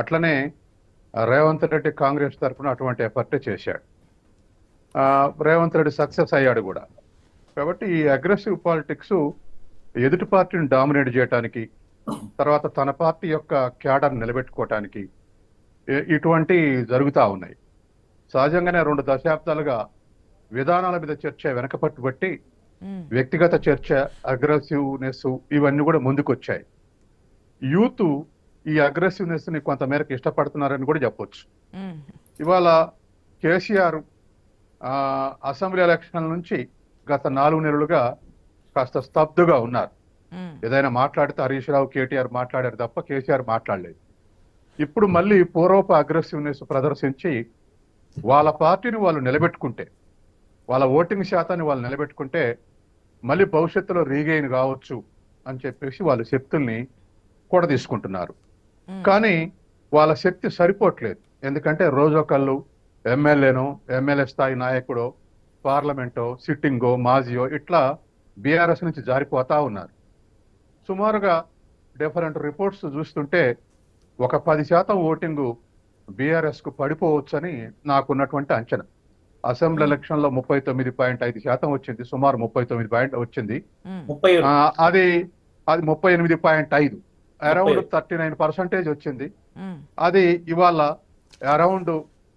అట్లనే రేవంత్ రెడ్డి కాంగ్రెస్ తరఫున అటువంటి ఎఫర్ట్ చేశాడు. రేవంత్ రెడ్డి సక్సెస్ అయ్యాడు కూడా. కాబట్టి ఈ అగ్రెసివ్ పాలిటిక్స్ ఎదుటి పార్టీని డామినేట్ చేయడానికి తర్వాత తన పార్టీ యొక్క క్యాడర్ నిలబెట్టుకోవటానికి ఇటువంటి జరుగుతూ ఉన్నాయి. సహజంగానే రెండు దశాబ్దాలుగా విధానాల మీద చర్చ వెనకపట్టు బట్టి వ్యక్తిగత చర్చ అగ్రెసివ్నెస్ ఇవన్నీ కూడా ముందుకొచ్చాయి. యూత్ ఈ అగ్రెసివ్నెస్ని కొంతమేరకు ఇష్టపడుతున్నారని కూడా చెప్పొచ్చు. ఇవాళ కేసీఆర్ ఆ, అసెంబ్లీ ఎలక్షన్ నుంచి గత నాలుగు నెలలుగా కాస్త స్తబ్దుగా ఉన్నారు. ఏదైనా మాట్లాడితే హరీష్ రావు కేటీఆర్ మాట్లాడారు తప్ప కేసీఆర్ మాట్లాడలేదు. ఇప్పుడు మళ్ళీ పూర్వపు అగ్రెసివ్నెస్ ప్రదర్శించి వాళ్ళ పార్టీని వాళ్ళు నిలబెట్టుకుంటే వాళ్ళ ఓటింగ్ శాతాన్ని వాళ్ళు నిలబెట్టుకుంటే మళ్ళీ భవిష్యత్తులో రీగెయిన్ కావచ్చు అని చెప్పేసి వాళ్ళ శక్తుల్ని కూడా తీసుకుంటున్నారు కానీ వాళ్ళ శక్తి సరిపోవట్లేదు. ఎందుకంటే రోజొకళ్ళు ఎమ్మెల్యేనో ఎమ్మెల్యే స్థాయి నాయకుడో పార్లమెంటో సిట్టింగో మాజీయో ఇట్లా బీఆర్ఎస్ నుంచి జారిపోతా ఉన్నారు. సుమారుగా డిఫరెంట్ రిపోర్ట్స్ చూస్తుంటే ఒక పది శాతం ఓటింగు బీఆర్ఎస్కు పడిపోవచ్చని నాకున్నటువంటి అంచనా. అసెంబ్లీ ఎలక్షన్లో ముప్పై తొమ్మిది పాయింట్ ఐదు శాతం వచ్చింది. సుమారు ముప్పై తొమ్మిది పాయింట్ వచ్చింది. అది అది ముప్పై ఎనిమిది పాయింట్ ఐదు. అరౌండ్. థర్టీ నైన్ పర్సెంటేజ్ వచ్చింది. అది ఇవాళ అరౌండ్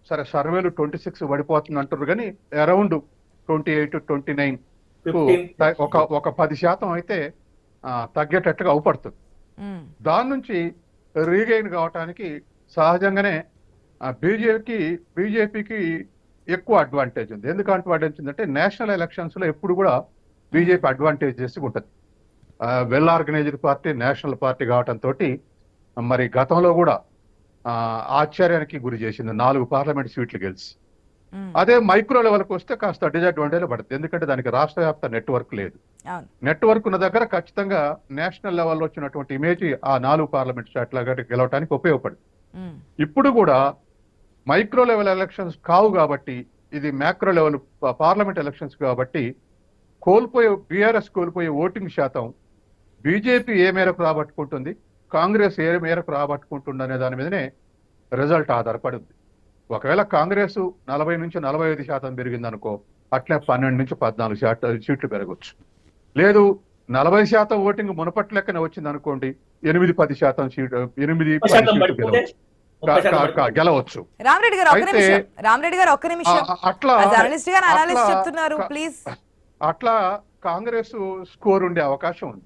సరే సర్వేలు ట్వంటీ సిక్స్ పడిపోతుంది అంటారు కానీ around twenty eight twenty nine ఒక ఒక పది శాతం అయితే తగ్గేటట్టుగా అవుపడుతుంది. దాని నుంచి రీగైన్ కావటానికి సహజంగానే బీజేపీకి బీజేపీకి ఎక్కువ అడ్వాంటేజ్ ఉంది. ఎందుకు అడ్వాంటేజ్ ఉందంటే నేషనల్ ఎలక్షన్స్లో ఎప్పుడు కూడా బీజేపీ అడ్వాంటేజ్ చేసి ఉంటుంది. Well organised party national party కావటంతో మరి గతంలో కూడా ఆశ్చర్యానికి గురి చేసింది నాలుగు పార్లమెంట్ సీట్లు గెలిచి. అదే మైక్రో లెవెల్కి వస్తే కాస్త డిసడ్వాంటేజ్ పడుతుంది. ఎందుకంటే దానికి రాష్ట్ర వ్యాప్త నెట్వర్క్ లేదు. నెట్వర్క్ ఉన్న దగ్గర ఖచ్చితంగా నేషనల్ లెవెల్లో వచ్చినటువంటి ఇమేజ్ ఆ నాలుగు పార్లమెంట్ స్టాట్ల గెలవడానికి ఉపయోగపడింది ఇప్పుడు కూడా మైక్రో లెవెల్ ఎలక్షన్స్ కావు కాబట్టి ఇది మ్యాక్రో లెవెల్ పార్లమెంట్ ఎలక్షన్స్ కాబట్టి కోల్పోయే బీఆర్ఎస్ కోల్పోయే ఓటింగ్ శాతం బీజేపీ ఏ మేరకు రాబట్టుకుంటుంది? కాంగ్రెస్ ఏ మేరకు రాబట్టుకుంటుంది అనే దాని మీదనే రిజల్ట్ ఆధారపడి ఉంది ఒకవేళ కాంగ్రెస్ నలభై నుంచి నలభై ఐదు శాతం పెరిగింది అనుకో అట్లే పన్నెండు నుంచి పద్నాలుగు శాతం సీట్లు పెరగచ్చు. లేదు నలభై శాతం ఓటింగ్ మునపటి లెక్కనే వచ్చింది అనుకోండి ఎనిమిది పది శాతం సీట్ ఎనిమిది సీట్లు గెలవచ్చు. రామరెడ్డి గారు ఒక్క నిమిషం. రామరెడ్డి గారు ఒక్క నిమిషం. అట్లా గారు అనాలిస్ట్ చెప్తున్నారు ప్లీజ్. అట్లా కాంగ్రెస్ స్కోర్ ఉండే అవకాశం ఉంది.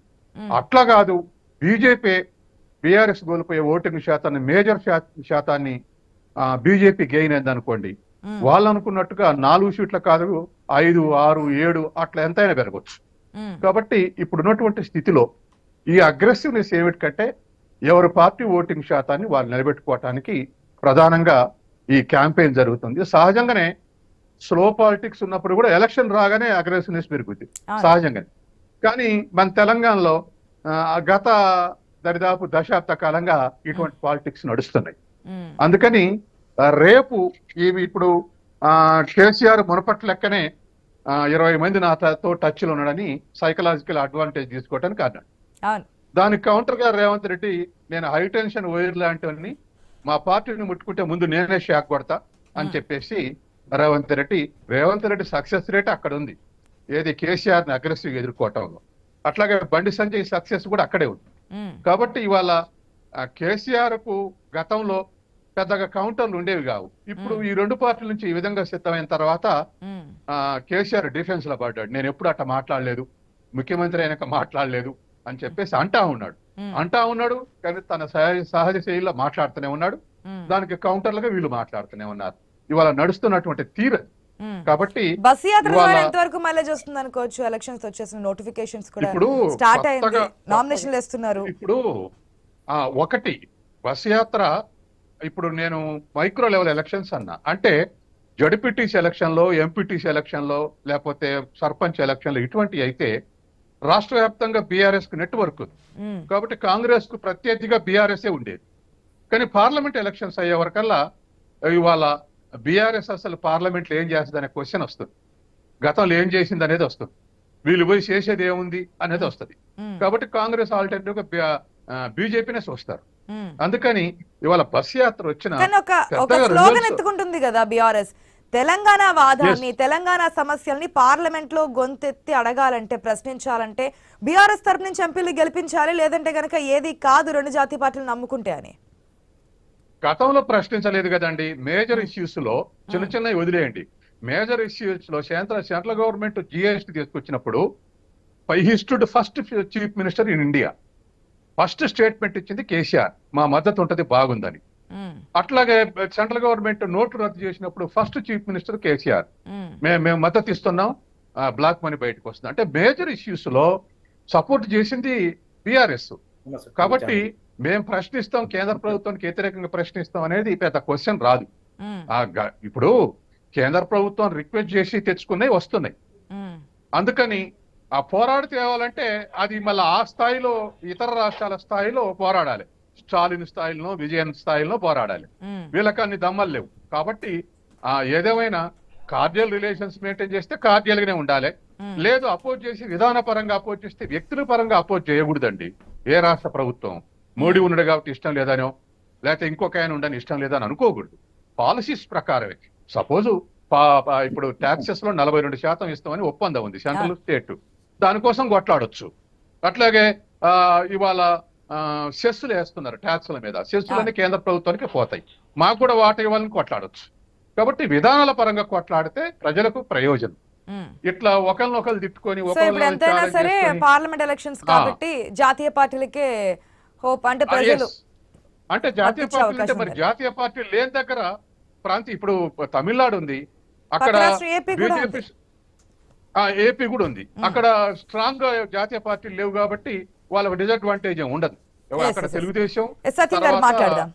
అట్లా కాదు బీజేపీ బీఆర్ఎస్ కోల్పోయే ఓటింగ్ శాతాన్ని మేజర్ శాతాన్ని బీజేపీ గెయిన్ అయింది అనుకోండి వాళ్ళు అనుకున్నట్టుగా నాలుగు సీట్ల కాదు ఐదు ఆరు ఏడు అట్లా ఎంతైనా పెరగచ్చు. ఉమ్, కాబట్టి ఇప్పుడున్నటువంటి స్థితిలో ఈ అగ్రెసివ్నెస్ ఏమిటికంటే ఎవరి పార్టీ ఓటింగ్ శాతాన్ని వాళ్ళు నిలబెట్టుకోవటానికి ప్రధానంగా ఈ క్యాంపెయిన్ జరుగుతుంది. సహజంగానే స్లో పాలిటిక్స్ ఉన్నప్పుడు కూడా ఎలక్షన్ రాగానే అగ్రెసివ్నెస్ పెరుగుద్ది. అవును. సహజంగానే. కానీ మన తెలంగాణలో గత దరిదాపు దశాబ్ద కాలంగా ఇటువంటి పాలిటిక్స్ నడుస్తున్నాయి. అందుకని రేపు ఇవి ఇప్పుడు ఆ, కేసీఆర్ మునపటి లెక్కనే ఇరవై మంది నాతో టచ్లో ఉన్నాడని సైకలాజికల్ అడ్వాంటేజ్ తీసుకోవడానికి అన్నాడు దానికి కౌంటర్గా రేవంత్ రెడ్డి నేను హై టెన్షన్ వైర్ లాంటివన్నీ మా పార్టీని ముట్టుకుంటే ముందు నేనే షాక్ కొడతా అని చెప్పేసి రేవంత్ రెడ్డి రేవంత్ రెడ్డి సక్సెస్ రేట్ అక్కడ ఉంది ఏది కేసీఆర్ని అగ్రెసివ్ ఎదుర్కోవటంలో. అట్లాగే బండి సంజయ్ సక్సెస్ కూడా అక్కడే ఉంది. కాబట్టి ఇవాళ కేసీఆర్కు గతంలో పెద్దగా కౌంటర్లు ఉండేవి కావు. ఇప్పుడు ఈ రెండు పార్టీల నుంచి ఈ విధంగా సిద్ధమైన తర్వాత కేసీఆర్ డిఫెన్స్లో పడ్డాడు. నేను ఎప్పుడు అట్ట మాట్లాడలేదు. ముఖ్యమంత్రి అయినాక మాట్లాడలేదు అని చెప్పేసి అంటా ఉన్నాడు. అంటా ఉన్నాడు కానీ తన సహజ సహజ శైలిలో మాట్లాడుతూనే ఉన్నాడు. దానికి కౌంటర్లుగా వీళ్ళు మాట్లాడుతూనే ఉన్నారు. ఇవాళ నడుస్తున్నటువంటి తీరు. కాబట్టి బస్ యాత్ర ద్వారా ఎంతవరకు మైలేజ్ వస్తుంది అనుకోవచ్చు? ఎలక్షన్స్ వచ్చేసిన నోటిఫికేషన్స్ కూడా స్టార్ట్ అయింది నామినేషన్లు వేస్తున్నారు ఇప్పుడు ఆ ఒకటి బస్ యాత్ర ఇప్పుడు నేను మైక్రో లెవెల్ ఎలక్షన్స్ అన్నా. అంటే జడ్పీటీసీ ఎలక్షన్లో ఎంపీటీసీ ఎలక్షన్లో లేకపోతే సర్పంచ్ ఎలక్షన్లో ఇటువంటి అయితే రాష్ట్ర వ్యాప్తంగా బీఆర్ఎస్కు నెట్వర్క్ ఉంది. ఉమ్, కాబట్టి కాంగ్రెస్కు ప్రత్యర్థిగా బీఆర్ఎస్ ఉండేది. కానీ పార్లమెంట్ ఎలక్షన్స్ అయ్యే వరకల్లా ఇవాళ బీఆర్ఎస్ అసలు పార్లమెంట్లో ఏం చేస్తుంది అనే క్వశ్చన్ వస్తుంది. గతంలో ఏం చేసింది అనేది వస్తుంది. వీళ్ళు పోయి చేసేది ఏముంది అనేది వస్తుంది. కాబట్టి కాంగ్రెస్ ఆల్టర్నేటివ్గా బీజేపీనే చూస్తారు. అందుకని ఇవాళ బస్ యాత్ర వచ్చిన ఎత్తుకుంటుంది కదా బీఆర్ఎస్. తెలంగాణ వాదాన్ని తెలంగాణ సమస్యల్ని పార్లమెంట్లో గొంతెత్తి అడగాలంటే ప్రశ్నించాలంటే బీఆర్ఎస్ తరపు నుంచి ఎంపీలు గెలిపించాలి లేదంటే గనక ఏది కాదు రెండు జాతీయ పార్టీలు నమ్ముకుంటే అని. గతంలో ప్రశ్నించలేదు కదండి. మేజర్ ఇష్యూస్లో చిన్న చిన్నవి వదిలేయండి. మేజర్ ఇష్యూస్లో సెంట్రల్ సెంట్రల్ గవర్నమెంట్ జిఎస్టీ తీసుకొచ్చినప్పుడు he stood first chief minister in India. First statement ఇచ్చింది కేసీఆర్. మా మద్దతు ఉంటది బాగుందని. అట్లాగే సెంట్రల్ గవర్నమెంట్ నోట్లు రద్దు చేసినప్పుడు ఫస్ట్ చీఫ్ మినిస్టర్ కేసీఆర్. మేము మేము మద్దతు ఇస్తున్నాం బ్లాక్ మనీ బయటకు వస్తుంది. అంటే మేజర్ ఇష్యూస్లో సపోర్ట్ చేసింది బీఆర్ఎస్ కాబట్టి మేము ప్రశ్నిస్తాం కేంద్ర ప్రభుత్వానికి వ్యతిరేకంగా ప్రశ్నిస్తాం అనేది పెద్ద క్వశ్చన్ రాదు. ఇప్పుడు కేంద్ర ప్రభుత్వం రిక్వెస్ట్ చేసి తెచ్చుకున్నాయి వస్తున్నాయి. అందుకని ఆ పోరాడి తేవాలంటే అది మళ్ళీ ఆ స్థాయిలో ఇతర రాష్ట్రాల స్థాయిలో పోరాడాలి. స్టాలిన్ స్థాయిలో విజయన్ స్థాయిలో పోరాడాలి. వీళ్ళకి అన్ని దమ్మలు లేవు. కాబట్టి ఆ ఏదేమైనా కార్డియల్ రిలేషన్స్ మెయింటైన్ చేస్తే కార్డియల్ గానే ఉండాలి. లేదు అపోజ్ చేసి విధాన పరంగా అపోజ్ చేస్తే వ్యక్తుల పరంగా అపోజ్ చేయకూడదండి. ఏ రాష్ట్ర ప్రభుత్వం? మోడీ ఉన్నాడు కాబట్టి ఇష్టం లేదనో లేకపోతే ఇంకొక ఆయన ఉండని ఇష్టం లేదని అనుకోకూడదు. పాలసీస్ ప్రకారమే. సపోజ్ ఇప్పుడు ట్యాక్సెస్లో నలభై రెండు శాతం ఇస్తామని ఒప్పందం ఉంది సెంట్రల్ స్టేట్. దానికోసం కొట్లాడొచ్చు. అట్లాగే ఇవాళ సెస్సులు వేస్తున్నారు ట్యాక్సుల మీద. సెస్సులన్నీ కేంద్ర ప్రభుత్వానికి పోతాయి. మాకు కూడా వాటి ఇవ్వాలని కొట్లాడొచ్చు. కాబట్టి విధానాల పరంగా కొట్లాడితే ప్రజలకు ప్రయోజనం. ఇట్లా ఒకరినొకరు తిట్టుకొని పార్లమెంట్ ఎలక్షన్స్. కాబట్టి జాతీయ పార్టీలకే హోప్ అంటే ప్రజలు జాతీయ పార్టీ అంటే మరి. జాతీయ పార్టీ లేని దగ్గర ప్రాంతం ఇప్పుడు తమిళనాడు ఉంది. అక్కడ ఏపీ కూడా బీజేపీ ఏపీ కూడా ఉంది. అక్కడ స్ట్రాంగ్గా జాతీయ పార్టీలు లేవు కాబట్టి వాళ్ళకి డిసడ్వాంటేజ్ ఉండదు. అక్కడ. తెలుగుదేశం మాట్లాడదాం.